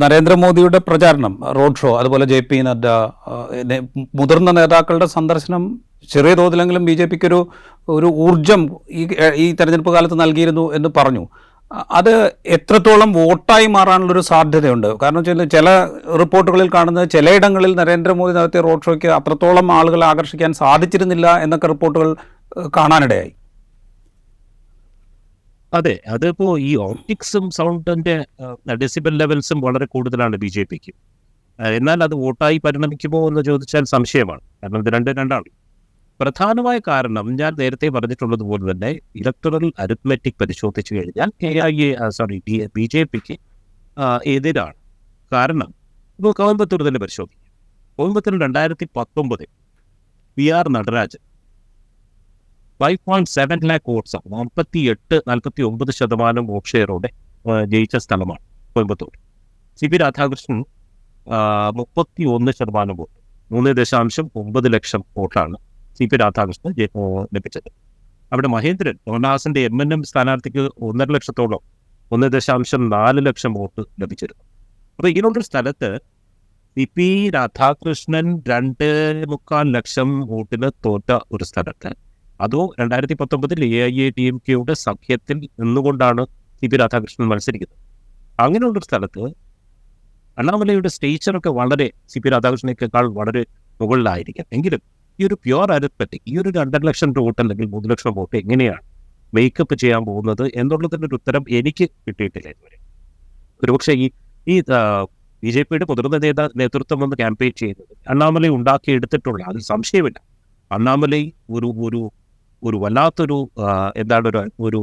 നരേന്ദ്രമോദിയുടെ പ്രചാരണം road show അതുപോലെ ജെ പി നദ്ദ മുതിർന്ന നേതാക്കളുടെ സന്ദർശനം ചെറിയ തോതിലെങ്കിലും ബി ജെ പിക്ക് ഒരു ഒരു ഊർജം ഈ ഈ തെരഞ്ഞെടുപ്പ് കാലത്ത് നൽകിയിരുന്നു എന്ന് പറഞ്ഞു. അത് എത്രത്തോളം വോട്ടായി മാറാനുള്ളൊരു സാധ്യതയുണ്ട്? കാരണം വെച്ചാൽ ചില റിപ്പോർട്ടുകളിൽ കാണുന്നത് ചിലയിടങ്ങളിൽ നരേന്ദ്രമോദി നടത്തിയ റോഡ് ഷോയ്ക്ക് അത്രത്തോളം ആളുകളെ ആകർഷിക്കാൻ സാധിച്ചിരുന്നില്ല എന്നൊക്കെ റിപ്പോർട്ടുകൾ കാണാനിടയായി. അതെ അതിപ്പോ ഈ ഓപ്റ്റിക്സും സൗണ്ടിന്റെ ഡെസിബൽ ലെവൽസും വളരെ കൂടുതലാണ് ബി ജെ പിക്ക്. എന്നാൽ അത് വോട്ടായി പരിണമിക്കുമോ എന്ന് ചോദിച്ചാൽ സംശയമാണ്. കാരണം ഇത് രണ്ട് രണ്ടാണ്. പ്രധാനമായ കാരണം ഞാൻ നേരത്തെ പറഞ്ഞിട്ടുള്ളത് പോലെ തന്നെ ഇലക്ടറൽ അരിത്മെറ്റിക് പരിശോധിച്ചു കഴിഞ്ഞാൽ A I A sorry B J പിക്ക് എതിരാണ്. കാരണം ഇപ്പോൾ കോയമ്പത്തൂർ തന്നെ പരിശോധിക്കാം. കോയമ്പത്തൂർ രണ്ടായിരത്തി പത്തൊമ്പതിൽ P R Natarajan five point seven lakh votes നാൽപ്പത്തി എട്ട് നാൽപ്പത്തി ഒമ്പത് ശതമാനം വോട്ട് ഷെയറോടെ ജയിച്ച സ്ഥലമാണ് കോയമ്പത്തൂർ. സി പി രാധാകൃഷ്ണൻ മുപ്പത്തി ഒന്ന് ശതമാനം വോട്ട്. മൂന്ന് ദശാംശം ഒമ്പത് ലക്ഷം വോട്ടാണ് സി പി രാധാകൃഷ്ണൻ ലഭിച്ചത്. അവിടെ മഹേന്ദ്രൻ കമൽഹാസന്റെ എം എൻ എം സ്ഥാനാർത്ഥിക്ക് ഒന്നര ലക്ഷത്തോളം ഒന്ന് ദശാംശം നാല് ലക്ഷം വോട്ട് ലഭിച്ചിരുന്നു അപ്പോൾ ഇങ്ങനെയുള്ള സ്ഥലത്ത് സി പി രാധാകൃഷ്ണൻ രണ്ട് മുക്കാൽ ലക്ഷം വോട്ടിന് തോറ്റ ഒരു സ്ഥലത്ത് അതോ രണ്ടായിരത്തി പത്തൊമ്പതിൽ A I A D M കെയുടെ സഖ്യത്തിൽ നിന്നുകൊണ്ടാണ് സി പി രാധാകൃഷ്ണൻ മത്സരിക്കുന്നത്. അങ്ങനെയുള്ളൊരു സ്ഥലത്ത് അണ്ണാമലയുടെ സ്റ്റേച്ചറൊക്കെ വളരെ സി പി രാധാകൃഷ്ണനേക്കാൾ വളരെ മുകളിലായിരിക്കും. എങ്കിലും ഈ ഒരു പ്യുവർ അരിത്മെറ്റിക് ഈ ഒരു രണ്ടര ലക്ഷം വോട്ട് അല്ലെങ്കിൽ മൂന്ന് ലക്ഷം വോട്ട് എങ്ങനെയാണ് മേക്കപ്പ് ചെയ്യാൻ പോകുന്നത് എന്നുള്ളതിന്റെ ഒരു ഉത്തരം എനിക്ക് കിട്ടിയിട്ടില്ല ഇതുവരെ. ഒരുപക്ഷെ ഈ ഈ ബി ജെ പിയുടെ മുതിർന്ന നേതാ നേതൃത്വം വന്ന് ക്യാമ്പയിൻ ചെയ്യുന്നത് അണ്ണാമലൈ ഉണ്ടാക്കിയെടുത്തിട്ടുള്ള അതിൽ സംശയമില്ല. അണ്ണാമലൈ ഒരു ഒരു ഒരു വല്ലാത്തൊരു എന്താണ് ഒരു ഒരു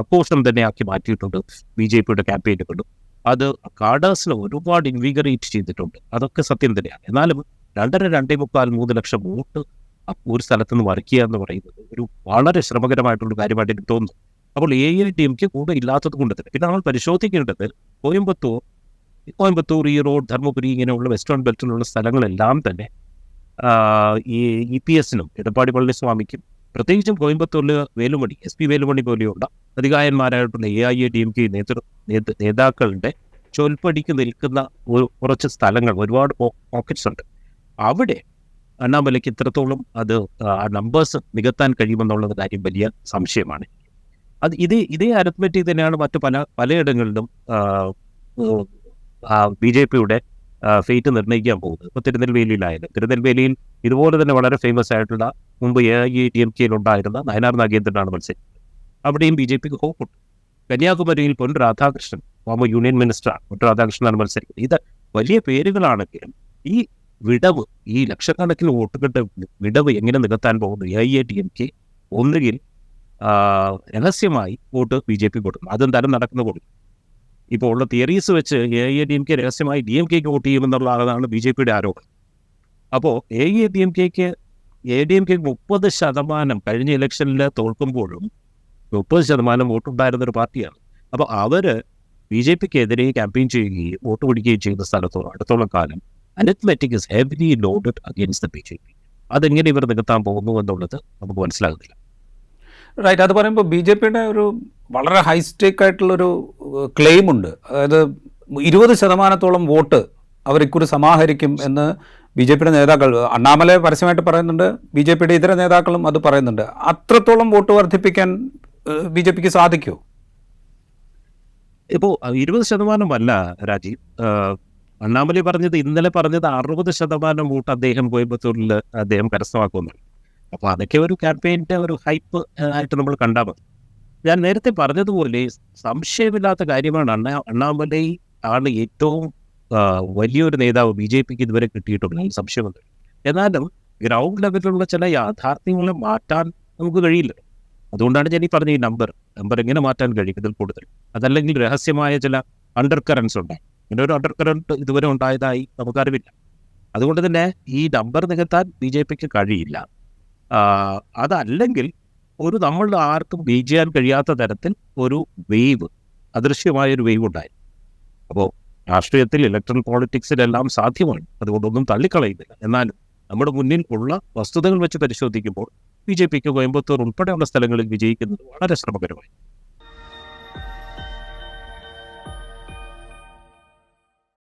ആഘോഷം തന്നെ ആക്കി മാറ്റിയിട്ടുണ്ട്. ബി ജെ പിയുടെ ക്യാമ്പയിനുകൾ അത് കാഡേഴ്സിനെ ഒരുപാട് ഇൻവിഗറേറ്റ് ചെയ്തിട്ടുണ്ട്. അതൊക്കെ സത്യം തന്നെയാണ്. എന്നാലും രണ്ടര രണ്ടേ മുക്കാൽ മൂന്ന് ലക്ഷം വോട്ട് ഒരു സ്ഥലത്ത് നിന്ന് വരയ്ക്കുക എന്ന് പറയുന്നത് ഒരു വളരെ ശ്രമകരമായിട്ടുള്ള കാര്യമായിട്ട് എനിക്ക് തോന്നുന്നു. അപ്പോൾ എ ഐ ടി എംക്ക് കൂടെ ഇല്ലാത്തത് കൊണ്ട് തന്നെ. പിന്നെ നമ്മൾ പരിശോധിക്കേണ്ടത് കോയമ്പത്തൂർ കോയമ്പത്തൂർ ഈറോഡ് ധർമ്മപുരി ഇങ്ങനെയുള്ള വെസ്റ്റേൺ ബെൽറ്റിലുള്ള സ്ഥലങ്ങളെല്ലാം തന്നെ ഈ ഇ പി എസിനും എടപ്പാടി പളനിസ്വാമിക്കും പ്രത്യേകിച്ചും കോയമ്പത്തൂരിൽ വേലുമണി എസ് പി വേലുമണി പോലെയുള്ള അധികായന്മാരായിട്ടുള്ള A I A D M K നേതൃ നേത- നേതാക്കളുടെ ചൊൽപ്പടിക്ക് നിൽക്കുന്ന ഒരു കുറച്ച് സ്ഥലങ്ങൾ ഒരുപാട് പോക്കറ്റ്സ് ഉണ്ട്. അവിടെ അണ്ണാമലയ്ക്ക് ഇത്രത്തോളം അത് ആ നമ്പേഴ്സ് നികത്താൻ കഴിയുമെന്നുള്ള കാര്യം വലിയ സംശയമാണ്. അത് ഇതേ ഇതേ അരത്മെറ്റിക് തന്നെയാണ് മറ്റു പല പലയിടങ്ങളിലും ബി ജെ പിയുടെ ഫേറ്റ് നിർണയിക്കാൻ പോകുന്നത്. ഇപ്പോൾ തിരുനെൽവേലിയിലായാലും തിരുനെൽവേലിയിൽ ഇതുപോലെ തന്നെ വളരെ ഫേമസ് ആയിട്ടുള്ള മുമ്പ് എ ഐ ഡി എം കെയിൽ ഉണ്ടായിരുന്ന നയനാർ നാഗേന്ദ്രനാണ് മത്സരിച്ചത് അവിടെയും ബി ജെ പിക്ക് ഹോപ്പുണ്ട് കന്യാകുമാരിയിൽ പൊൻ രാധാകൃഷ്ണൻ ഫോമർ യൂണിയൻ മിനിസ്റ്ററാണ് പൊൻ രാധാകൃഷ്ണനാണ് മത്സരിക്കുന്നത്. ഇത് വലിയ പേരുകളാണെങ്കിലും ഈ വിടവ് ഈ ലക്ഷക്കണക്കിന് വോട്ടുകളുടെ വിടവ് എങ്ങനെ നികത്താൻ പോകുന്നു? A I D M K ഒന്നുകിൽ രഹസ്യമായി വോട്ട് ബി ജെ പി കൊടുക്കും. അതെന്തായാലും നടക്കുന്ന കൊടുക്കും ഇപ്പോൾ ഉള്ള തിയറീസ് വെച്ച് A I D M K രഹസ്യമായി ഡി എം കെക്ക് വോട്ട് ചെയ്യുമെന്നുള്ളതാണ് ബി ജെ പിയുടെ ആരോപണം. അപ്പോൾ എ ഐ ഡി എം കെക്ക് എ ഡി എം കെ മുപ്പത് ശതമാനം കഴിഞ്ഞ ഇലക്ഷനിൽ തോൽക്കുമ്പോഴും മുപ്പത് ശതമാനം വോട്ടുണ്ടായിരുന്നൊരു പാർട്ടിയാണ്. അപ്പോൾ അവർ ബി ജെ പിക്ക് എതിരെ ക്യാമ്പയിൻ ചെയ്യുകയും വോട്ട് പിടിക്കുകയും ചെയ്യുന്ന സ്ഥലത്തോളം അടുത്തോളം കാലം arithmetic is heavily loaded against the B J P. അതെങ്ങനെ ഇവർ നികത്താൻ പോകുന്നു എന്നുള്ളത് നമുക്ക് മനസ്സിലാകുന്നില്ല. റൈറ്റ്. അത് പറയുമ്പോൾ ബി ജെ പിയുടെ ഒരു വളരെ ഹൈസ്റ്റേക്ക് ആയിട്ടുള്ളൊരു ക്ലെയിം ഉണ്ട് അതായത് ഇരുപത് ശതമാനത്തോളം വോട്ട് അവർ ഇക്കുറി സമാഹരിക്കും എന്ന് ബി ജെ പിയുടെ നേതാക്കൾ അണ്ണാമല പരസ്യമായിട്ട് പറയുന്നുണ്ട് ബി ജെ പിയുടെ ഇതര നേതാക്കളും അത് പറയുന്നുണ്ട്. അത്രത്തോളം വോട്ട് വർദ്ധിപ്പിക്കാൻ ബി ജെ പിക്ക് സാധിക്കുമോ ഇപ്പോൾ ഇരുപത് ശതമാനമല്ല രാജീവ് അണ്ണാമലൈ പറഞ്ഞത് ഇന്നലെ പറഞ്ഞത് അറുപത് ശതമാനം വോട്ട് അദ്ദേഹം കോയമ്പത്തൂരിൽ അദ്ദേഹം കരസ്ഥമാക്കുന്നു. അപ്പോൾ അതൊക്കെ ഒരു ക്യാമ്പയിന്റെ ഒരു ഹൈപ്പ് ആയിട്ട് നമ്മൾ കണ്ടാൽ മതി. ഞാൻ നേരത്തെ പറഞ്ഞതുപോലെ സംശയമില്ലാത്ത കാര്യമാണ് അണ്ണാ അണ്ണാമലൈ ആണ് ഏറ്റവും വലിയൊരു നേതാവ് ബി ജെ പിക്ക് ഇതുവരെ കിട്ടിയിട്ടുണ്ട് അതിൽ സംശയമുണ്ട് എന്നാലും ഗ്രൗണ്ട് ലെവലിലുള്ള ചില യാഥാർത്ഥ്യങ്ങളെ മാറ്റാൻ നമുക്ക് കഴിയില്ല. അതുകൊണ്ടാണ് ഞാൻ ഈ പറഞ്ഞ ഈ നമ്പർ നമ്പർ എങ്ങനെ മാറ്റാൻ കഴിയും ഇതിൽ കൂടുതൽ? അതല്ലെങ്കിൽ രഹസ്യമായ ചില അണ്ടർ കറൻസ് ഉണ്ട്? ഇങ്ങനെ ഒരു അണ്ടർ കറണ്ട് ഇതുവരെ ഉണ്ടായതായി നമുക്കറിവില്ല. അതുകൊണ്ട് തന്നെ ഈ നമ്പർ നികത്താൻ ബി ജെ പിക്ക് കഴിയില്ല. അതല്ലെങ്കിൽ ഒരു നമ്മൾ ആർക്കും ബീജ് ചെയ്യാൻ കഴിയാത്ത തരത്തിൽ ഒരു വേവ് അദൃശ്യമായ ഒരു വേവ് ഉണ്ടായി അപ്പോൾ രാഷ്ട്രീയത്തിൽ ഇലക്ട്രൽ പോളിറ്റിക്സിലെല്ലാം സാധ്യമാണ്. അതുകൊണ്ടൊന്നും തള്ളിക്കളയുന്നില്ല. എന്നാലും നമ്മുടെ മുന്നിൽ ഉള്ള വസ്തുതകൾ വെച്ച് പരിശോധിക്കുമ്പോൾ ബി ജെ പിക്ക് കോയമ്പത്തൂർ ഉൾപ്പെടെയുള്ള സ്ഥലങ്ങളിൽ വിജയിക്കുന്നത് വളരെ ശ്രമകരമായി.